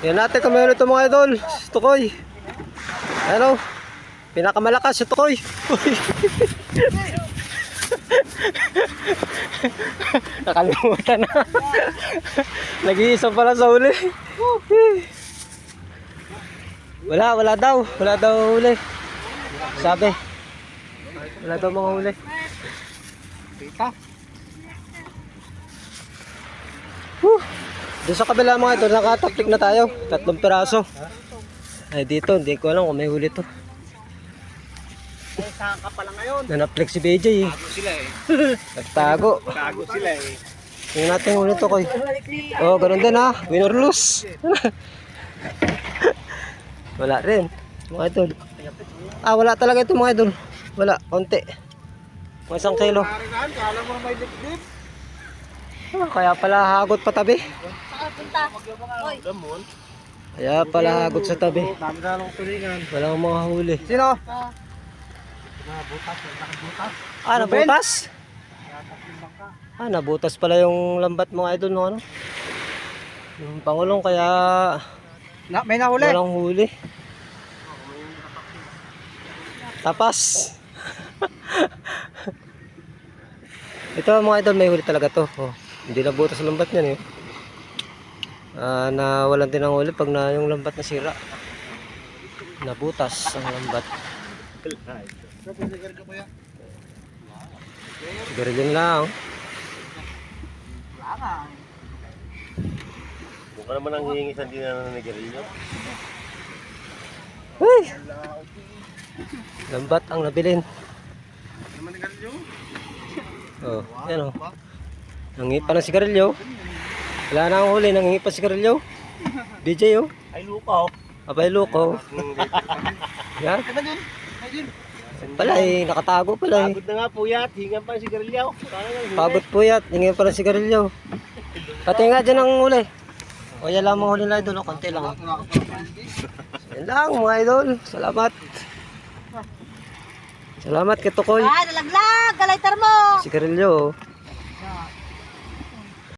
Yan natin kami ulit mga idol. Si Tukoy. Ano? Pinakamalakas si Tukoy. Nakalimutan na. Nag-iisa pala sa huli. Wala, wala daw. Wala daw huli. Sabi. Wala daw mga huli. Whew. Doon sa kabila mga ito, nakatapik na tayo. Tatlong piraso. Ay dito, hindi ko alam kung may huli to. Saan ka pala ngayon? Nanaplik si BJ eh. Tago sila eh. Nagtago. Tago sila eh. Tingnan natin huli to koy. Oh, ganun din ha. Win or lose. wala rin. Mga idol. Ah, wala talaga ito mga idol. Wala, konti. Mga isang kilo. Kala mo may dip-dip. Ah, kaya pala hagot pa tabi. Gamon. Kaya pala hagot sa tabi. Walang mga huli. Sino? Ah, nabutas? Ah, nabutas pala yung lambat mga idol no ano? Yung pangulong kaya Na, may nahuli. walang huli. Tapas. Ito mga idol, may huli talaga to. Oh, hindi nabutas ang lambat niyan eh. Ah, na walang din ang huli pag na yung lambat na sira. Nabutas ang lambat. Siguro din lang. Buka naman ang hihingi sa din na nanigarilyo. Uy! Lambat ang nabilin. Naman nanigarilyo? Oh, yan oh. Nangi pa ng sigarilyo. Wala na ang huli, nangi pa sigarilyo. DJ oh. Ay lupa oh. Abay? Ay dun. Pala eh, nakatago pala eh. Pagod na nga po yat. Hingan pa yung sigarilyo. Pagod po yan, nangi pa ng sigarilyo. Pati nga dyan ang huli. O yan lang mga huli na idol, oh, konti lang. Yan lang mga idol, salamat. Salamat kay Tukoy. Ah, nalaglag! Galaytar mo! Sigarilyo oh.